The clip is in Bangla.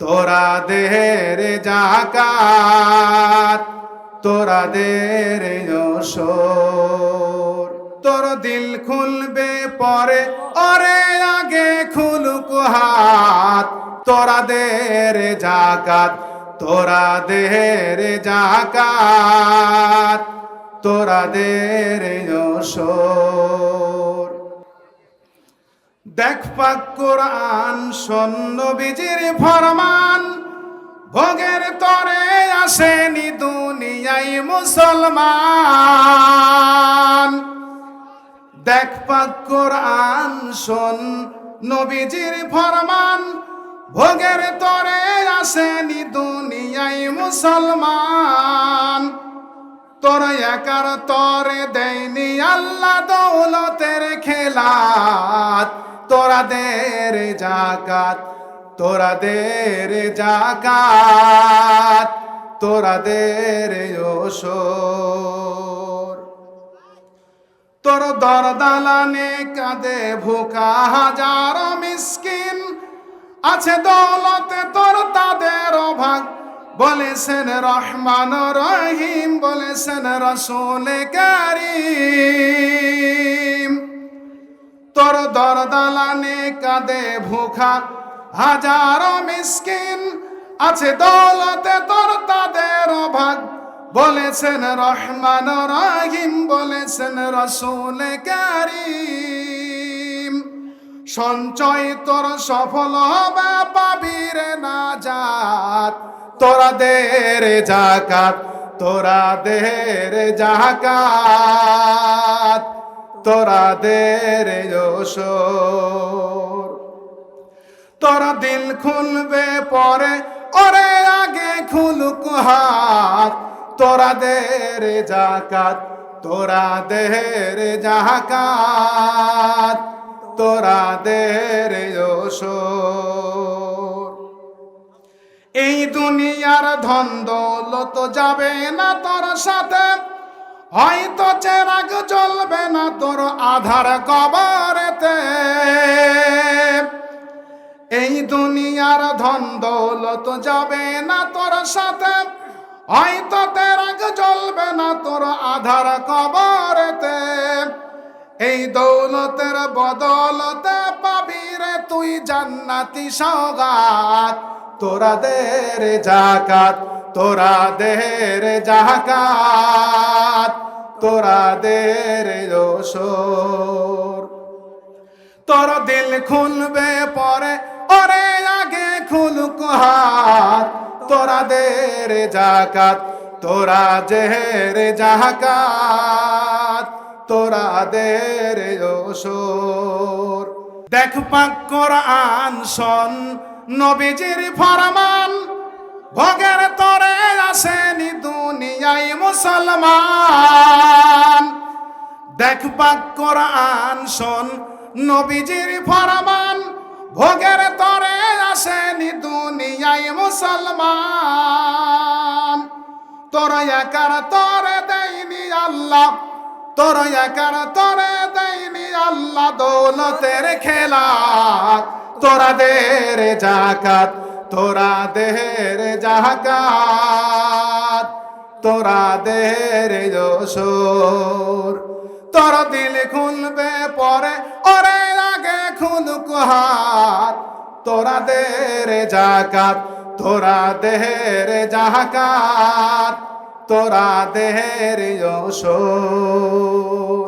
তোরা দেহের জাকাত, তোরা দের যশোর। তোর দিল খুলবে পরে, অরে আগে খুলুক হাত। তোরা দের জাকাত, তোরা দেহের জাকাত, তোরা দের যশোর। দেখ পাক কোরআন সন্ন বীজির ফরমান, ভোগের তরে আসেনি দুনিয়াই মুসলমান। দেখ পাক কোরআন শোন নবীজির ফরমান, ভোগের তরে আসেনি দুনিয়াই মুসলমান। তোর একার তরে দেয়নি আল্লাহ দৌলতের খেলাত তোরা দের জাকাত তোরা দের জাকাত তোরা দের ওসর। তোর দরদালানে কাঁদে ভুকা হাজার মিসকিন, আছে দৌলতে তোর তাদের অভাগ। বলেছেন রহমান রহিম, বলেছেন রসুল কারিম। তোর দরদালানে কাঁদে ভুখা। হাজার মিসকিন আছে দৌলতে তোর তাদের অভাগ। বলেছেন রহমান রাহিম, বলেছেন রসুল কারিম। সঞ্চয় তোর সফল হবে পাবিরে না যাত তোরা দের জাকাত, তোরা দের জাকাত। তোরা দের যশোর। তোরা দিল খুলবে পরে, ওরে আগে খুলুক হাত তোরা দের জাকাত তোরা দের জাকাত তোরা দের যশোর। এই দুনিয়ার ধন দৌলত যাবে না তোর সাথে হয়তো চেরাগ চলবে না তোর আধার কবরেতে। এই দুনিয়ার ধন দৌলত যাবে না তোর সাথে। হয়তো তেরাগ চলবে না তোর আধার কবরেতে। এই দৌলতের বদলতে পাবি রে তুই জান্নাতি সৌগাত তোরা দের জাকাত, তোরা দের জাকাত। তোরা দের যশোর। তোর দিল খুলবে পরে, ওরে আগে খুলুক হাত। তোরা দের জাকাত, তোরা জেহের জাকাত তোরা দের যশোর। দেখ পাক কোরআন শোন, নবীজির ফরমান ভোগের তরে আসেনি দুনিয়াই মুসলমান। দেখ পাক কোরআন শোন, নবীজির ফরমান। ভোগের তরে আসেনি দুনিয়াই মুসলমান। তোর একার তরে দেয়নি আল্লাহ, তোর একার তরে দেয়নি আল্লাহ। দৌলতের খেলা তোরা দের জাকাত তোরা দের জাকাত তোরা দের যশোর। তোর দিল খুলবে পরে, ওরে আগে খুলুক হাত। তোরা দের জাকাত, তোরা দেহের জাকাত তোরা দেহের যশোর।